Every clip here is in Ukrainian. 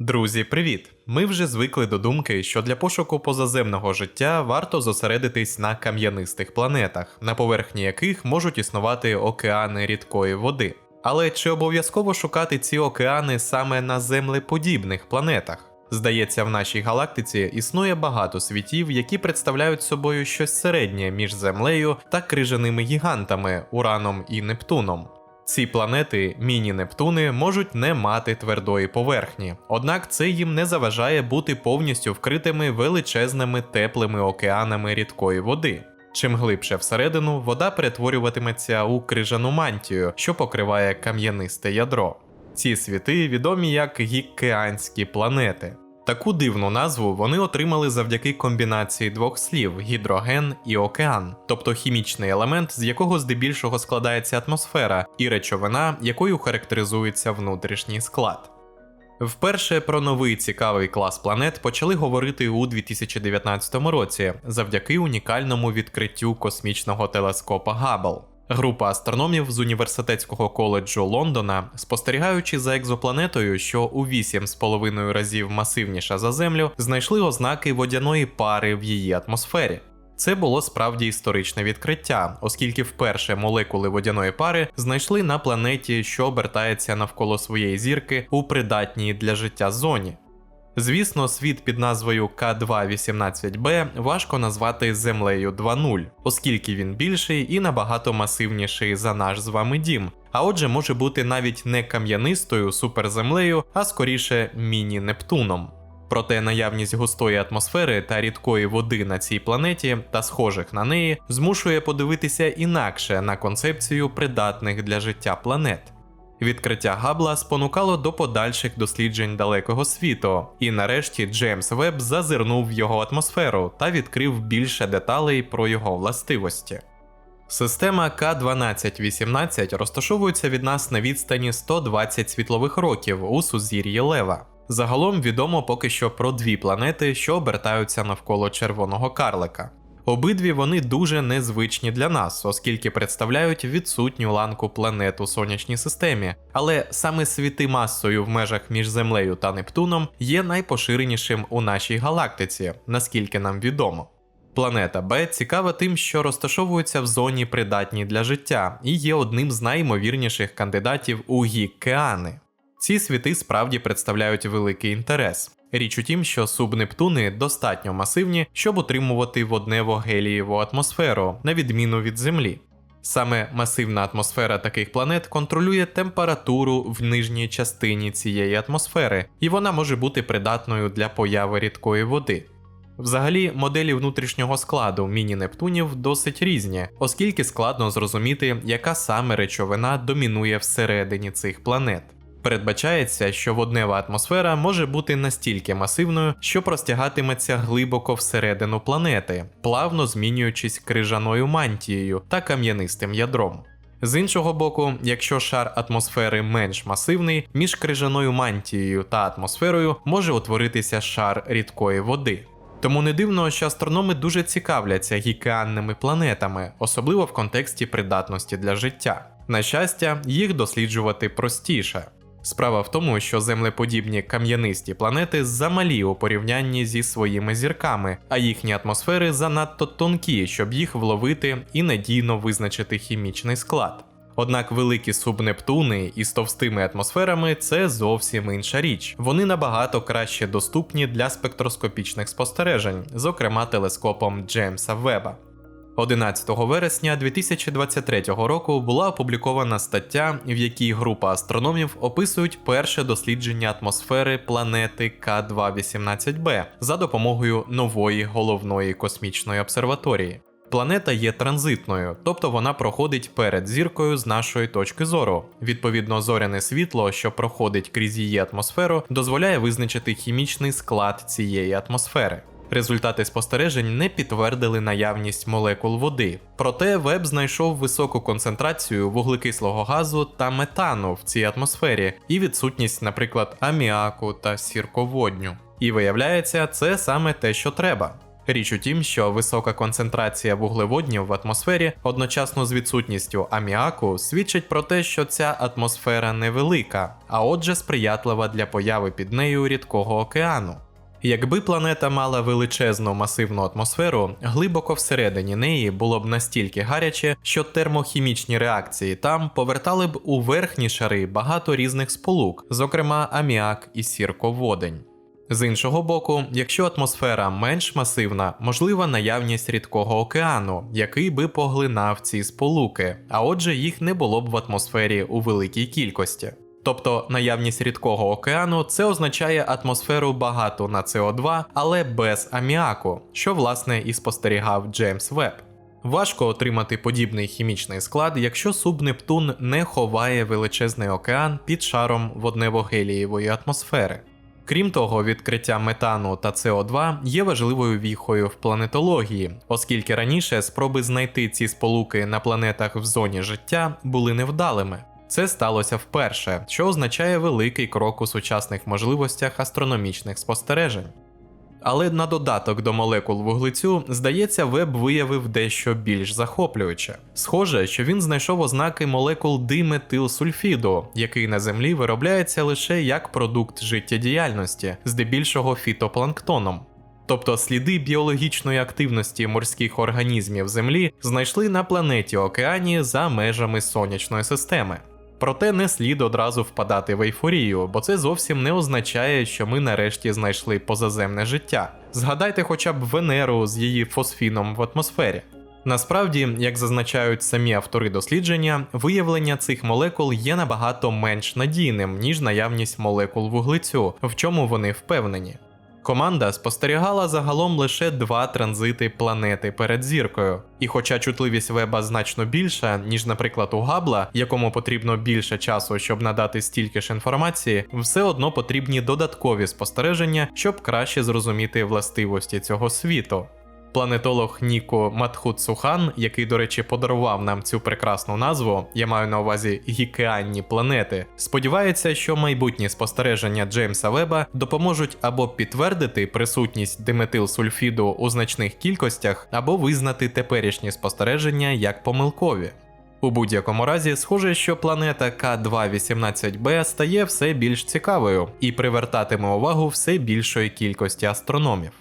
Друзі, привіт! Ми вже звикли до думки, що для пошуку позаземного життя варто зосередитись на кам'янистих планетах, на поверхні яких можуть існувати океани рідкої води. Але чи обов'язково шукати ці океани саме на землеподібних планетах? Здається, в нашій галактиці існує багато світів, які представляють собою щось середнє між Землею та крижаними гігантами Ураном і Нептуном. Ці планети, міні-Нептуни, можуть не мати твердої поверхні, однак це їм не заважає бути повністю вкритими величезними теплими океанами рідкої води. Чим глибше всередину, вода перетворюватиметься у крижану мантію, що покриває кам'янисте ядро. Ці світи відомі як гікеанські планети. Таку дивну назву вони отримали завдяки комбінації двох слів гідроген і океан, тобто хімічний елемент, з якого здебільшого складається атмосфера, і речовина, якою характеризується внутрішній склад. Вперше про новий цікавий клас планет почали говорити у 2019 році завдяки унікальному відкриттю космічного телескопа Габл. Група астрономів з університетського коледжу Лондона, спостерігаючи за екзопланетою, що у 8,5 разів масивніша за Землю, знайшли ознаки водяної пари в її атмосфері. Це було справді історичне відкриття, оскільки вперше молекули водяної пари знайшли на планеті, що обертається навколо своєї зірки у придатній для життя зоні. Звісно, світ під назвою К218b важко назвати Землею 2.0, оскільки він більший і набагато масивніший за наш з вами дім, а отже може бути навіть не кам'янистою суперземлею, а скоріше міні-Нептуном. Проте наявність густої атмосфери та рідкої води на цій планеті та схожих на неї змушує подивитися інакше на концепцію придатних для життя планет. Відкриття Габла спонукало до подальших досліджень далекого світу, і нарешті Джеймс Веб зазирнув в його атмосферу та відкрив більше деталей про його властивості. Система К1218 розташовується від нас на відстані 120 світлових років у сузір'ї Лева. Загалом відомо поки що про дві планети, що обертаються навколо червоного карлика. Обидві вони дуже незвичні для нас, оскільки представляють відсутню ланку планет у сонячній системі, але саме світи масою в межах між Землею та Нептуном є найпоширенішим у нашій галактиці, наскільки нам відомо. Планета Б цікава тим, що розташовується в зоні придатній для життя і є одним з найімовірніших кандидатів у гіккеани. Ці світи справді представляють великий інтерес. Річ у тім, що субнептуни достатньо масивні, щоб утримувати воднево-гелієву атмосферу, на відміну від Землі. Саме масивна атмосфера таких планет контролює температуру в нижній частині цієї атмосфери, і вона може бути придатною для появи рідкої води. Взагалі, моделі внутрішнього складу міні-нептунів досить різні, оскільки складно зрозуміти, яка саме речовина домінує всередині цих планет. Передбачається, що воднева атмосфера може бути настільки масивною, що простягатиметься глибоко всередину планети, плавно змінюючись крижаною мантією та кам'янистим ядром. З іншого боку, якщо шар атмосфери менш масивний, між крижаною мантією та атмосферою може утворитися шар рідкої води. Тому не дивно, що астрономи дуже цікавляться гікеанними планетами, особливо в контексті придатності для життя. На щастя, їх досліджувати простіше. Справа в тому, що землеподібні кам'янисті планети замалі у порівнянні зі своїми зірками, а їхні атмосфери занадто тонкі, щоб їх вловити і надійно визначити хімічний склад. Однак великі субнептуни із товстими атмосферами це зовсім інша річ. Вони набагато краще доступні для спектроскопічних спостережень, зокрема телескопом Джеймса Веба. 11 вересня 2023 року була опублікована стаття, в якій група астрономів описують перше дослідження атмосфери планети К218b за допомогою нової головної космічної обсерваторії. Планета є транзитною, тобто вона проходить перед зіркою з нашої точки зору. Відповідно, зоряне світло, що проходить крізь її атмосферу, дозволяє визначити хімічний склад цієї атмосфери. Результати спостережень не підтвердили наявність молекул води, проте Веб знайшов високу концентрацію вуглекислого газу та метану в цій атмосфері і відсутність, наприклад, аміаку та сірководню. І виявляється, це саме те, що треба. Річ у тім, що висока концентрація вуглеводнів в атмосфері одночасно з відсутністю аміаку свідчить про те, що ця атмосфера невелика, а отже сприятлива для появи під нею рідкого океану. Якби планета мала величезну масивну атмосферу, глибоко всередині неї було б настільки гаряче, що термохімічні реакції там повертали б у верхні шари багато різних сполук, зокрема аміак і сірководень. З іншого боку, якщо атмосфера менш масивна, можлива наявність рідкого океану, який би поглинав ці сполуки, а отже, їх не було б в атмосфері у великій кількості. Тобто наявність рідкого океану це означає атмосферу багату на СО2, але без аміаку, що власне і спостерігав Джеймс Веб. Важко отримати подібний хімічний склад, якщо субнептун не ховає величезний океан під шаром воднево-гелієвої атмосфери. Крім того, відкриття метану та СО2 є важливою віхою в планетології, оскільки раніше спроби знайти ці сполуки на планетах в зоні життя були невдалими. Це сталося вперше, що означає великий крок у сучасних можливостях астрономічних спостережень. Але на додаток до молекул вуглецю, здається, Веб виявив дещо більш захоплююче. Схоже, що він знайшов ознаки молекул диметилсульфіду, який на землі виробляється лише як продукт життєдіяльності, здебільшого фітопланктоном. Тобто сліди біологічної активності морських організмів Землі знайшли на планеті Океані за межами сонячної системи. Проте не слід одразу впадати в ейфорію, бо це зовсім не означає, що ми нарешті знайшли позаземне життя. Згадайте хоча б Венеру з її фосфіном в атмосфері. Насправді, як зазначають самі автори дослідження, виявлення цих молекул є набагато менш надійним, ніж наявність молекул вуглецю, в чому вони впевнені. Команда спостерігала загалом лише два транзити планети перед зіркою, і хоча чутливість веба значно більша, ніж, наприклад, у Габла, якому потрібно більше часу, щоб надати стільки ж інформації, все одно потрібні додаткові спостереження, щоб краще зрозуміти властивості цього світу. Планетолог Ніко Матхуцухан, який, до речі, подарував нам цю прекрасну назву, я маю на увазі гікеанні планети, сподівається, що майбутні спостереження Джеймса Веба допоможуть або підтвердити присутність диметилсульфіду у значних кількостях, або визнати теперішні спостереження як помилкові. У будь-якому разі, схоже, що планета К218b стає все більш цікавою і привертатиме увагу все більшої кількості астрономів.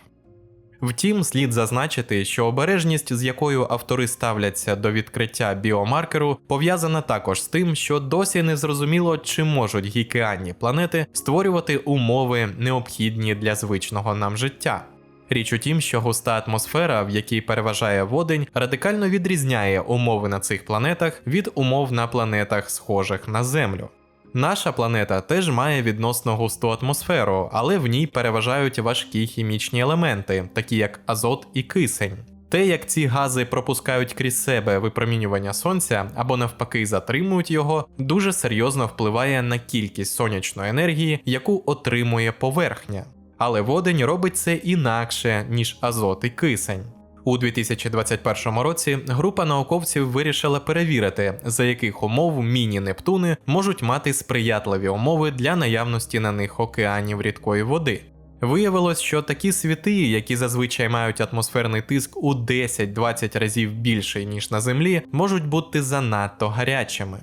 Втім, слід зазначити, що обережність, з якою автори ставляться до відкриття біомаркеру, пов'язана також з тим, що досі не зрозуміло, чи можуть гікеанні планети створювати умови, необхідні для звичного нам життя. Річ у тім, що густа атмосфера, в якій переважає водень, радикально відрізняє умови на цих планетах від умов на планетах, схожих на Землю. Наша планета теж має відносно густу атмосферу, але в ній переважають важкі хімічні елементи, такі як азот і кисень. Те, як ці гази пропускають крізь себе випромінювання сонця або навпаки затримують його, дуже серйозно впливає на кількість сонячної енергії, яку отримує поверхня. Але водень робить це інакше, ніж азот і кисень. У 2021 році група науковців вирішила перевірити, за яких умов міні-Нептуни можуть мати сприятливі умови для наявності на них океанів рідкої води. Виявилось, що такі світи, які зазвичай мають атмосферний тиск у 10-20 разів більший, ніж на Землі, можуть бути занадто гарячими.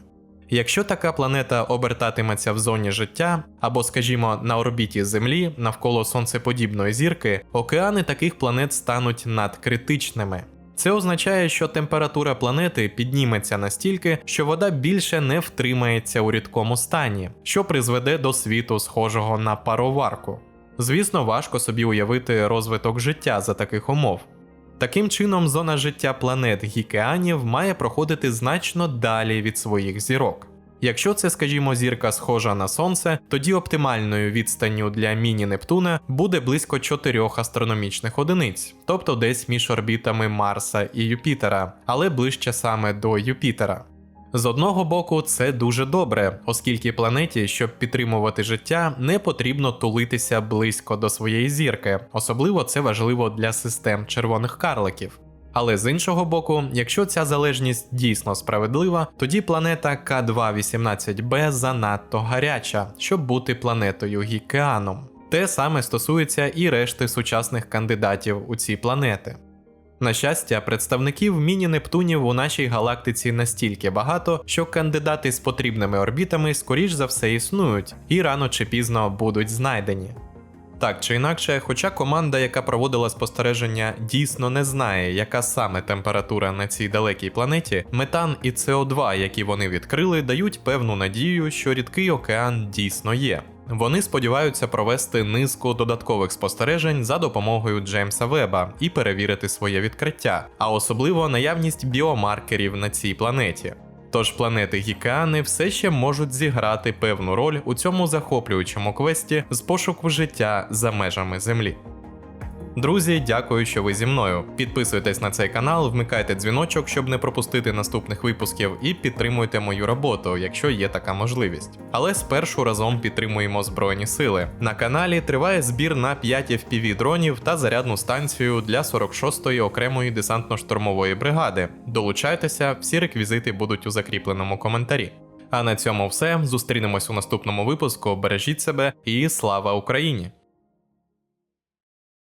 Якщо така планета обертатиметься в зоні життя, або, скажімо, на орбіті Землі навколо сонцеподібної зірки, океани таких планет стануть надкритичними. Це означає, що температура планети підніметься настільки, що вода більше не втримається у рідкому стані, що призведе до світу, схожого на пароварку. Звісно, важко собі уявити розвиток життя за таких умов. Таким чином, зона життя планет гікеанів має проходити значно далі від своїх зірок. Якщо це, скажімо, зірка схожа на Сонце, тоді оптимальною відстанню для міні-Нептуна буде близько 4 астрономічних одиниць, тобто десь між орбітами Марса і Юпітера, але ближче саме до Юпітера. З одного боку, це дуже добре, оскільки планеті, щоб підтримувати життя, не потрібно тулитися близько до своєї зірки, особливо це важливо для систем червоних карликів. Але з іншого боку, якщо ця залежність дійсно справедлива, тоді планета К218b занадто гаряча, щоб бути планетою Гікеаном. Те саме стосується і решти сучасних кандидатів у ці планети. На щастя, представників міні-Нептунів у нашій галактиці настільки багато, що кандидати з потрібними орбітами скоріш за все існують і рано чи пізно будуть знайдені. Так чи інакше, хоча команда, яка проводила спостереження, дійсно не знає, яка саме температура на цій далекій планеті, метан і СО2, які вони відкрили, дають певну надію, що рідкий океан дійсно є. Вони сподіваються провести низку додаткових спостережень за допомогою Джеймса Веба і перевірити своє відкриття, а особливо наявність біомаркерів на цій планеті. Тож планети Гікеани все ще можуть зіграти певну роль у цьому захоплюючому квесті з пошуку життя за межами Землі. Друзі, дякую, що ви зі мною. Підписуйтесь на цей канал, вмикайте дзвіночок, щоб не пропустити наступних випусків, і підтримуйте мою роботу, якщо є така можливість. Але спершу разом підтримуємо Збройні сили. На каналі триває збір на 5 FPV дронів та зарядну станцію для 46-ї окремої десантно-штурмової бригади. Долучайтеся, всі реквізити будуть у закріпленому коментарі. А на цьому все. Зустрінемось у наступному випуску. Бережіть себе і слава Україні!